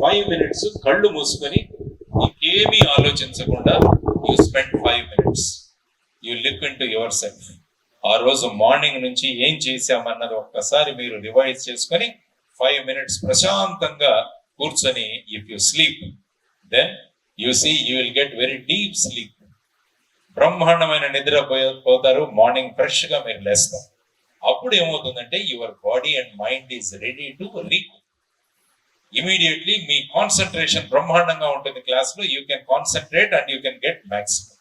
Five minutes కళ్ళు మూసుకొని ఇంకేమీ ఆలోచించకుండా you spend five minutes you look into yourself ఆ రోజు మార్నింగ్ నుంచి ఏం చేశామన్నది ఒక్కసారి మీరు రివైజ్ చేసుకొని ఫైవ్ మినిట్స్ ప్రశాంతంగా కూర్చొని if you sleep then you see you will get very deep sleep బ్రహ్మాండమైన నిద్ర పోతారు మార్నింగ్ ఫ్రెష్గా మీరు లేస్తాం అప్పుడు ఏమవుతుందంటే your body and mind is ready to react immediately me concentration బ్రహ్మాండంగా ఉంటుంది క్లాస్లో. You can concentrate and you can get maximum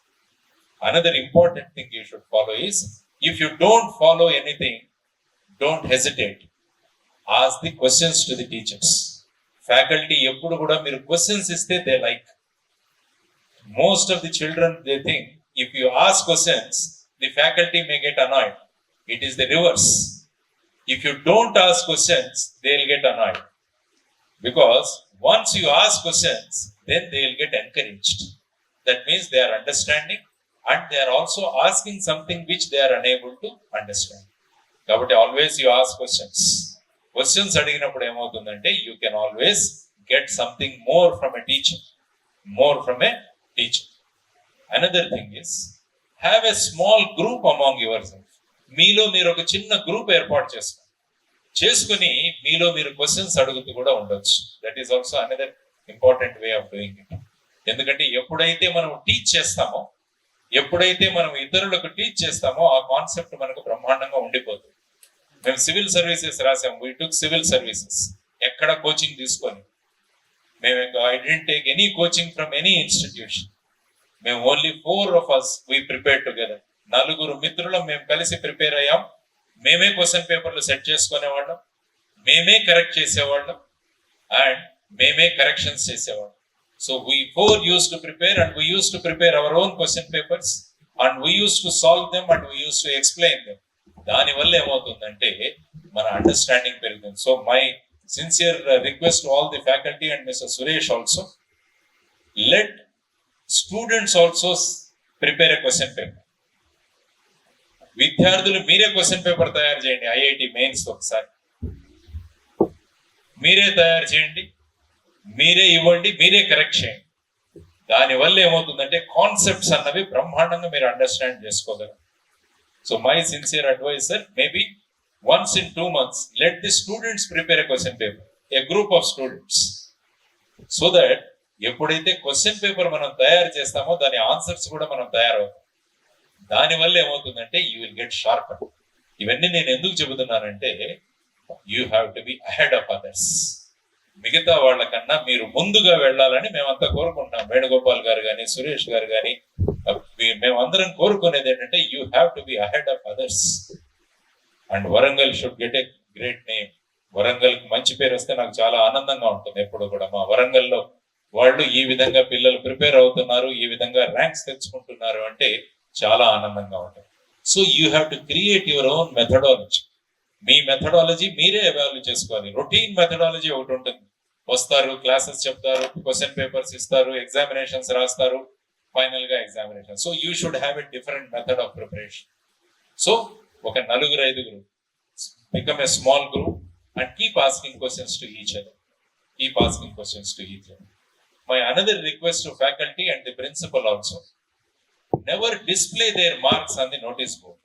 another important thing you should follow is if you don't follow anything don't hesitate ask the questions to the teachers faculty ఎప్పుడు కూడా మీరు questions ఇస్తే they like most of the children they think if you ask questions the faculty may get annoyed it is the reverse if you don't ask questions they will get annoyed because once you ask questions, then they will get encouraged. That means they are understanding and they are also asking something which they are unable to understand. కాబట్టి always you ask questions questions అడిగినప్పుడు ఏమవుతుందంటే you can always get something more from a teacher more from a teacher another thing is have a small group among yourself మీలో మీరు ఒక చిన్న group ఏర్పాటు చేసుకోండి చేసుకుని మీలో మీరు క్వశ్చన్స్ అడుగుతూ కూడా ఉండొచ్చు. That is also another important way of doing it ఎందుకంటే ఎప్పుడైతే మనం టీచ్ చేస్తామో ఎప్పుడైతే మనం ఇతరులకు టీచ్ చేస్తామో ఆ కాన్సెప్ట్ మనకు బ్రహ్మాండంగా ఉండిపోతుంది. మేము సివిల్ సర్వీసెస్ రాసాం. వీ టుక్ సివిల్ సర్వీసెస్ ఎక్కడ కోచింగ్ తీసుకొని మేము I didn't take any coaching from any institution మేము only four of us we prepare together నలుగురు మిత్రులం మేము కలిసి ప్రిపేర్ అయ్యాం. మేమే క్వశ్చన్ పేపర్లు సెట్ చేసుకునేవాళ్ళం. మేమే కరెక్ట్ చేసేవాళ్ళం. అండ్ మేమే కరెక్షన్స్ చేసేవాళ్ళం. So we four used to prepare and we used to prepare our own question papers and we used to solve them and we used to explain them దాని వల్ల ఏమవుతుందంటే మన understanding పెరుగుతుంది. So my sincere request all the faculty and mister Suresh also let students also prepare a question paper విద్యార్థులు మీరే question paper తయారు చేయండి. IIT mains ఒకసారి. మీరే తయారు చేయండి. మీరే ఇవ్వండి. మీరే కరెక్ట్ చేయండి. దానివల్ల ఏమవుతుందంటే కాన్సెప్ట్స్ అన్నవి బ్రహ్మాండంగా మీరు అండర్స్టాండ్ చేసుకోగలరు. So my sincere adviser maybe once in two months let the students prepare a question paper a group of students so that ఎప్పుడైతే క్వశ్చన్ పేపర్ మనం తయారు చేస్తామో దాని ఆన్సర్స్ కూడా మనం తయారవుతాం. దానివల్ల ఏమవుతుందంటే యూ విల్ గెట్ షార్ప్ ఇవన్నీ నేను ఎందుకు చెబుతున్నానంటే you have to be ahead of others మిగతా వాళ్ళకన్నా మీరు ముందుగా వెళ్ళాలని మేమంతా కోరుకుంటున్నాం వేణుగోపాల్ గారు కానీ సురేష్ గారు కానీ మేమందరం కోరుకునేది ఏంటంటే you have to be ahead of others and Warangal should get a great name Warangal మంచి పేరు వస్తే నాకు చాలా ఆనందంగా ఉంటుంది ఎప్పుడు కూడా. మా వరంగల్లో వాళ్ళు ఈ విధంగా పిల్లలు ప్రిపేర్ అవుతున్నారు ఈ విధంగా ర్యాంక్స్ తెచ్చుకుంటున్నారు అంటే చాలా ఆనందంగా ఉంటుంది so you have to create your own methodology me methodology మీరే అవాల్యూ చేసుకోవాలి. రొటీన్ మెథడాలజీ ఒకటి ఉంటుంది. వస్తారు క్లాసెస్ చెప్తారు క్వశ్చన్ పేపర్స్ ఇస్తారు ఎగ్జామినేషన్స్ రాస్తారు ఫైనల్గా examination so you should have a different method of preparation so ఒక నలుగురు ఐదుగురు become a small group and keep asking questions to each other keep asking questions to each other my another request to faculty and the principal also never display their marks on the notice board.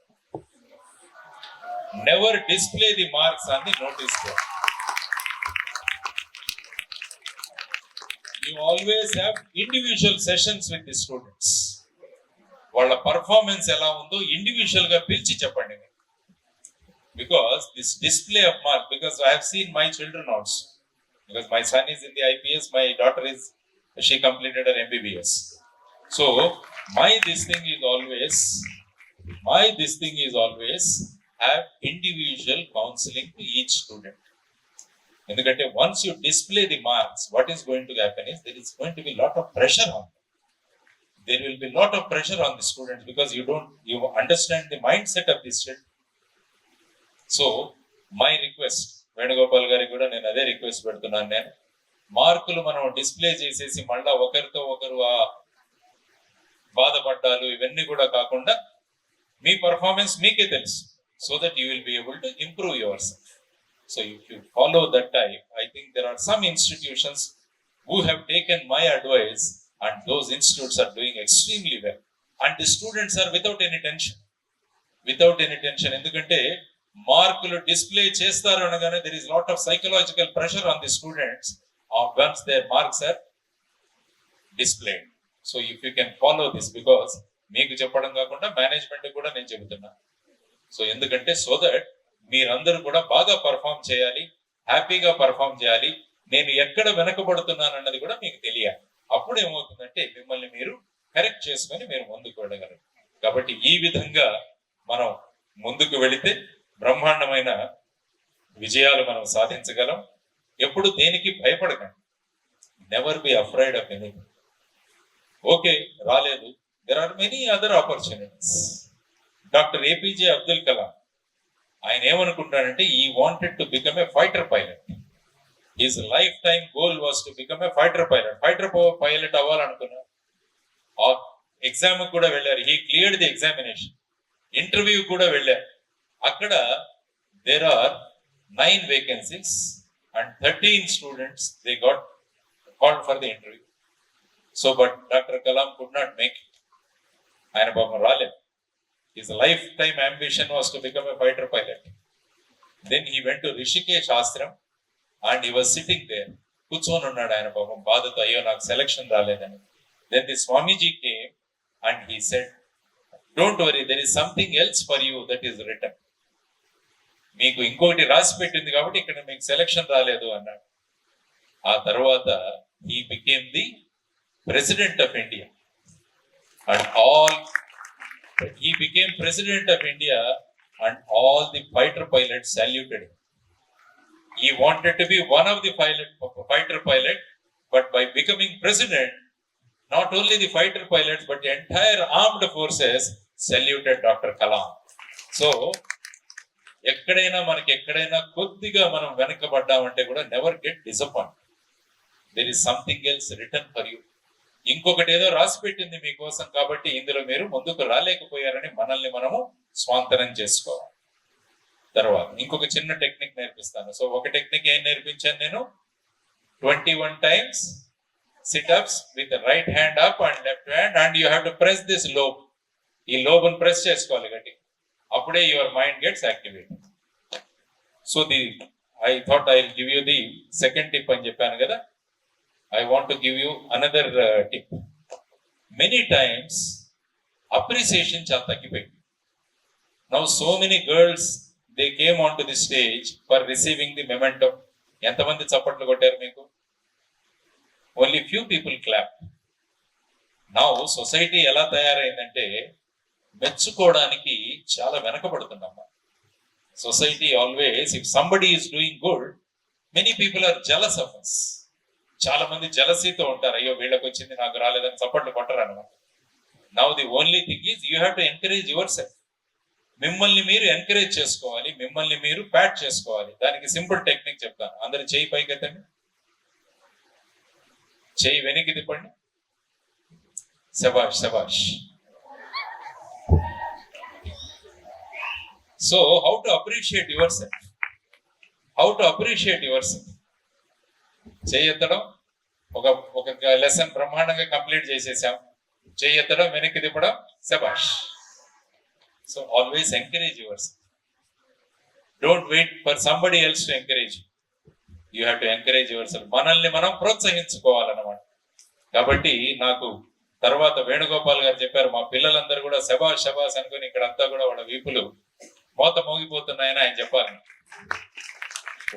Never display the marks on the notice board. You always have individual sessions with the students. వాళ్ళ performance ఎలా ఉందో ఇండివిజువల్గా పిలిచి చెప్పండి because this display of mark because I have seen my children also because my son is in the IPS my daughter is she completed her MBBS so my this thing is always my this thing is always have individual counselling to each student ఎందుకంటే once you display the marks what is going to happen is there is going to be lot of pressure on there will be lot of pressure on the students because you don't you understand the mind set of the student so my request Venugopal గారికి కూడా నేను అదే request పెడుతున్నాను నేను మార్కులు మనం display చేసేసి మళ్ళా ఒకరితో ఒకరు ఆ బాధపడ్డాలు ఇవన్నీ కూడా కాకుండా మీ పర్ఫార్మెన్స్ మీకే తెలుసు. So that you will be able to improve yourself so if you follow that type I think there are some institutions who have taken my advice and those institutes are doing extremely well and the students are without any tension without any tension ఎందుకంటే మార్కులు display చేస్తారు అనగానే there is lot of psychological pressure on the students once their marks are displayed so if you can follow this because మీకు చెప్పడం కాకుండా management కూడా నేను చెబుతున్నా. సో ఎందుకంటే సో దట్ మీరందరూ కూడా బాగా పర్ఫామ్ చేయాలి హ్యాపీగా పర్ఫామ్ చేయాలి నేను ఎక్కడ వెనకబడుతున్నాను అన్నది కూడా మీకు తెలియాలి. అప్పుడు ఏమవుతుందంటే మిమ్మల్ని మీరు కరెక్ట్ చేసుకొని మీరు ముందుకు వెళ్ళగలరు. కాబట్టి ఈ విధంగా మనం ముందుకు వెళితే బ్రహ్మాండమైన విజయాలు మనం సాధించగలం. ఎప్పుడు దేనికి భయపడకండి. Never be afraid of anything okay రాలేదు. There are many other opportunities doctor APJ Abdul Kalam ఆయన ఏమనుకుంటాడంటే he wanted to become a fighter pilot his lifetime goal was to become a fighter pilot fighter pilot అవ్వాలనుకున్నారు exam కూడా వెళ్ళారు. He cleared the examination interview కూడా వెళ్ళారు. అక్కడ there are nine vacancies and thirteen students they got called for the interview so but doctor Kalam could not make ఆయన పాపం రాలేదు. His lifetime ambition was to become a fighter pilot then he went to Rishikesh ashram and he was sitting there కూర్చొని ఉన్నాడు ఆయన పాపం. బాధతో అయ్యో నాకు సెలక్షన్ రాలేదని. Then the Swamiji came and he said don't worry there is something else for you that is return మీకు ఇంకోటి రాసి పెట్టింది కాబట్టి ఇక్కడ మీకు సెలక్షన్ రాలేదు అన్నాడు. ఆ తర్వాత he became the president of India and all he became president of India and all the fighter pilots saluted him. He wanted to be one of the pilot, fighter pilot, but by becoming president, not only the fighter pilots, but the entire armed forces saluted Dr. Kalam. So, ఎక్కడైనా మనకి ఎక్కడైనా కొద్దిగా మనం వెనకబడ్డామంటే కూడా never get disappoint there is something else return for you ఇంకొకటి ఏదో రాసి పెట్టింది మీకోసం కాబట్టి ఇందులో మీరు ముందుకు రాలేకపోయారని మనల్ని మనము స్వాంతనం చేసుకోవాలి. తర్వాత ఇంకొక చిన్న టెక్నిక్ నేర్పిస్తాను. సో ఒక టెక్నిక్ ఏం నేర్పించాను నేను? Twenty one times sit ups with right hand up and left hand and you have to press this lobe. ఈ లోబుని ప్రెస్ చేసుకోవాలి గట్టి. అప్పుడే your mind gets activate so the I thought I give you the second tip అని చెప్పాను కదా? I want to give you another uh, tip. Many times, appreciation చాలా తగ్గిపోయింది. Now so many girls they came on to the stage for receiving the memento ఎంతమంది చప్పట్లు కొట్టారు మీకు? Only few people clap నా సొసైటీ ఎలా తయారైందంటే మెచ్చుకోవడానికి చాలా వెనకబడుతున్నాం society always if somebody is doing good many people are jealous of us చాలా మంది జలసీతో ఉంటారు. అయ్యో వీళ్ళకి వచ్చింది నాకు రాలేదని చప్పట్లు కొట్టరు అనమాట. Now the only thing is you have to encourage yourself మిమ్మల్ని మీరు ఎంకరేజ్ చేసుకోవాలి. మిమ్మల్ని మీరు ప్యాట్ చేసుకోవాలి. దానికి సింపుల్ టెక్నిక్ చెప్తాను. అందరు చేయి పైకి ఎత్తండి. చేయి వెనక్కి తిప్పండి. శబాష్ శబాష్ so how to appreciate yourself how to appreciate yourself చేయెత్తడం ఒక ఒక లెసన్ బ్రహ్మాండంగా కంప్లీట్ చేసేసాం. చేయెత్తడం వెనక్కి తిప్పడం శబాష్ so always encourage yours don't wait for somebody else to encourage you have to encourage yourself మనల్ని మనం ప్రోత్సహించుకోవాలన్నమాట. కాబట్టి నాకు తర్వాత వేణుగోపాల్ గారు చెప్పారు మా పిల్లలందరూ కూడా శబాష్ శబాష్ అనుకుని ఇక్కడంతా కూడా వాళ్ళ వీపులు మోత మోగిపోతున్నాయని ఆయన చెప్పాలి.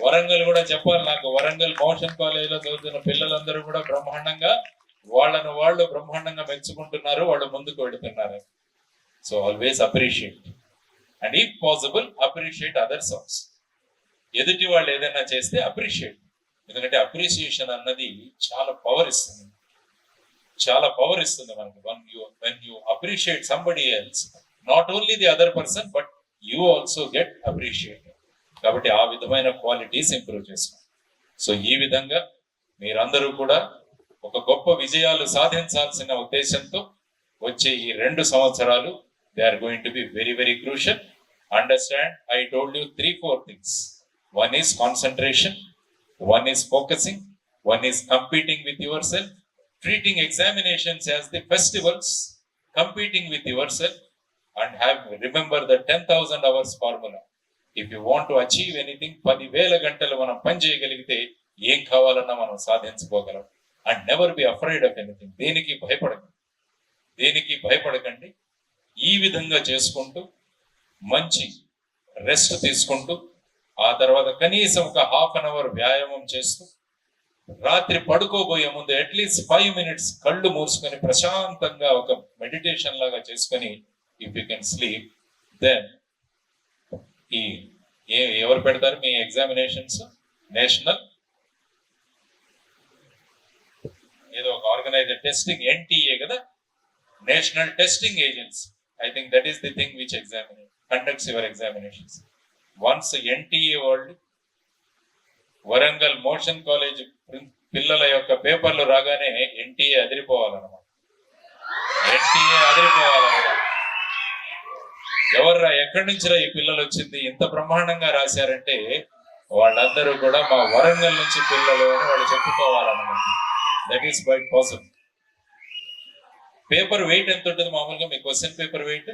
వరంగల్ కూడా చెప్పాలి నాకు. వరంగల్ మోషన్ కాలేజ్లో చదువుతున్న పిల్లలందరూ కూడా బ్రహ్మాండంగా వాళ్ళను వాళ్ళు బ్రహ్మాండంగా మెచ్చుకుంటున్నారు వాళ్ళు ముందుకు వెళుతున్నారు. So always appreciate and if possible appreciate other songs ఎదుటి వాళ్ళు ఏదైనా చేస్తే అప్రిషియేట్ ఎందుకంటే అప్రిసియేషన్ అన్నది చాలా పవర్ ఇస్తుంది. చాలా పవర్ ఇస్తుంది మనకు. One you when you appreciate somebody else not only the other person but you also get appreciate కాబట్టి ఆ విధమైన క్వాలిటీస్ ఇంప్రూవ్ చేసుకోండి సో ఈ విధంగా మీరందరూ కూడా ఒక గొప్ప విజయాలు సాధించాల్సిన ఉద్దేశంతో వచ్చే ఈ రెండు సంవత్సరాలు they are going to be very very crucial understand I told you three four things one is concentration one is focusing one is competing with yourself treating examinations as the festivals competing with yourself and have remember the ten thousand hours formula if you want to achieve anything పదివేల గంటలు మనం పని చేయగలిగితే ఏం కావాలన్నా మనం సాధించుకోగలం. And never be afraid of anything దేనికి భయపడకండి. దేనికి భయపడకండి? ఈ విధంగా చేసుకుంటూ మంచి రెస్ట్ తీసుకుంటూ ఆ తర్వాత కనీసం ఒక హాఫ్ అన్ అవర్ వ్యాయామం చేస్తూ రాత్రి పడుకోబోయే ముందు అట్లీస్ట్ ఫైవ్ మినిట్స్ కళ్ళు మూసుకొని ప్రశాంతంగా ఒక మెడిటేషన్ లాగా చేసుకొని if you can sleep then ఈ ఏ ఎవరు పెడతారు మీ ఎగ్జామినేషన్స్? నేషనల్? ఏదో ఒక ఆర్గనైజర్ టెస్టింగ్ ఎన్టీఏ కదా? National testing agency. I think that is the thing which examine conducts your examinations once NTA world Warangal Motion college పిల్లల యొక్క పేపర్లు రాగానే ఎన్టీఏ అదిరిపోవాలన్నమాట. ఎన్టీఏ అదిరిపోవాలన్నమాట. ఎవర్రా ఎక్కడి నుంచిరా ఈ పిల్లలు వచ్చింది? ఇంత బ్రహ్మాండంగా రాశారంటే వాళ్ళందరూ కూడా మా వరంగల్ నుంచి పిల్లలు అని వాళ్ళు చెప్పుకోవాలన్నమాట. That is by possible paper weight ఎంత ఉంటుంది మామూలుగా? మీ question paper weight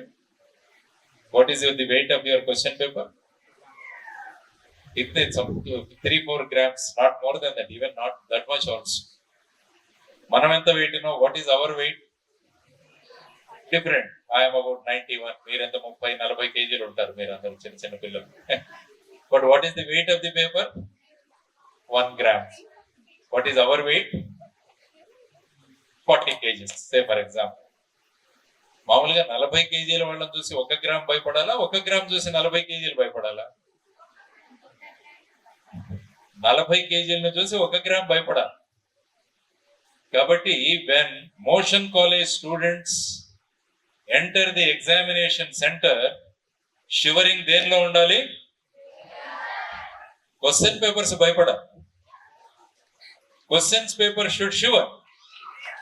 what is the weight of your question paper it's three four grams not more than that even not that much also మనం ఎంత weight no what is our weight different I'm about ninety one మీరెంత ముప్పై నలభై కేజీలు ఉంటారు మీరు అందరూ చిన్న చిన్న పిల్లలు. But what is the weight of the paper one gram what is our weight forty KGs. Say for example మామూలుగా నలభై కేజీల వాళ్ళని చూసి ఒక గ్రామ్ భయపడాలా? ఒక గ్రామ్ చూసి నలభై కేజీలు భయపడాలా? నలభై కేజీలను చూసి ఒక గ్రామ్ భయపడాలి. కాబట్టి when Motion college students enter the examination centre shivering దేనిలో ఉండాలి క్వశ్చన్ పేపర్స్ భయపడాలి questions paper should shiver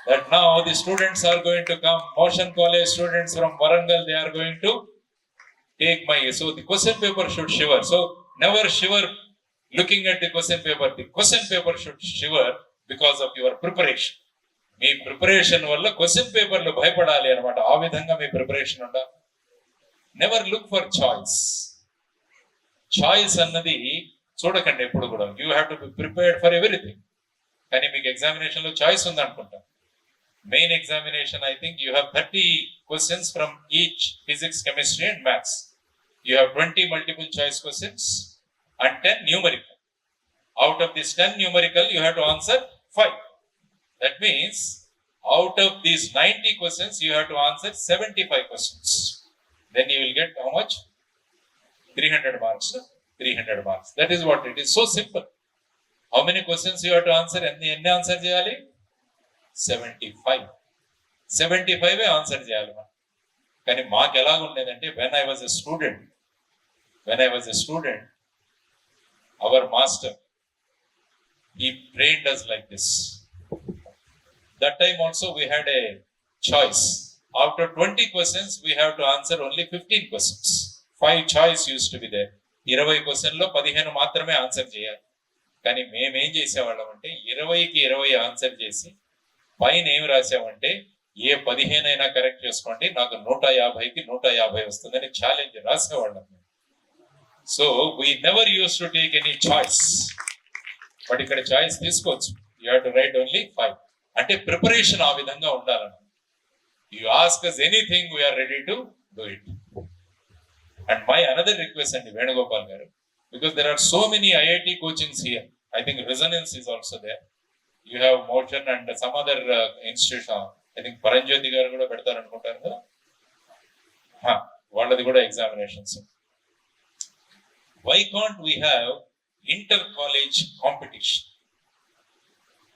that now the students are going to come, motion college students from Warangal, they are going to take my, so the question paper should shiver. So never shiver looking at the question paper. The question paper should shiver because of your preparation. మీ preparation వల్ల question పేపర్లు భయపడాలి అనమాట ఆ విధంగా మీ preparation ఉండాలి. Never look for choice choice అన్నది చూడకండి ఎప్పుడు కూడా. You have to be prepared for everything కానీ మీకు ఎగ్జామినేషన్లో చాయిస్ ఉంది అనుకుంటా main examination I think you have thirty questions from each physics chemistry and maths you have twenty multiple choice questions and ten numerical out of this ten numerical you have to answer five that means out of these 90 questions, you have to answer 75 questions. Then you will get how much? 300 marks. no? 300 marks. That is what it is. So simple. How many questions you have to answer? ఎన్ని ఎన్ని answer చేయాలి seventy five seventy five answer చేయాలి మనం కానీ మాకు ఎలా ఉండేదంటే when I was a student when I was a student our master he trained us like this that time also we had a choice. After 20 questions, we have to answer only 15 questions. Five choice used to be there. ఇరవై క్వశ్చన్లో పదిహేను మాత్రమే answer చేయాలి కానీ మేమేం చేసేవాళ్ళం అంటే ఇరవైకి ఇరవై ఆన్సర్ చేసి పైన ఏం రాసామంటే ఏ పదిహేను అయినా కరెక్ట్ చేసుకోండి నాకు నూట యాభైకి నూట యాభై వస్తుందని challenge రాసేవాళ్ళం so we never use to take any choice but ఇక్కడ చాయిస్ తీసుకోవచ్చు you have to write only five అంటే ప్రిపరేషన్ ఆ విధంగా ఉండాలన్న you ask us anything we are ready to do it and my another request అండి Venugopal garu. Because there are so many IIT coachings here I think Resonance is also there you have Motion and some other institution I think Paramjyothi garu కూడా పెడతారనుకుంటారు కదా? వాళ్ళది కూడా examinations why can't we have inter college competition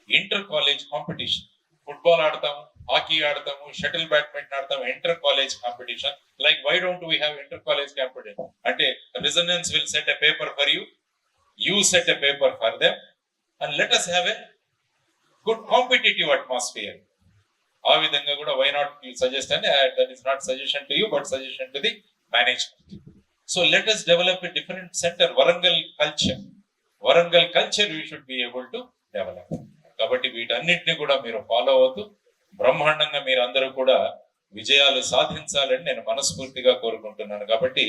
inter college competition. Football ఆడతాము hockey ఆడతాము shuttle badminton ఆడతాము inter college competition. Like why don't we have inter college competition అంటే Resonance will set a paper for you you set a paper for them and let us have a good competitive atmosphere ఆ విధంగా కూడా why not you suggest అని that is not suggestion to you but suggestion to the management so let us develop a different centre Warangal culture Warangal culture you should be able to develop కాబట్టి వీటన్నిటిని కూడా మీరు follow అవుతూ బ్రహ్మాండంగా మీరు అందరూ కూడా విజయాలు సాధించాలని నేను మనస్ఫూర్తిగా కోరుకుంటున్నాను. కాబట్టి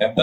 ఎంత?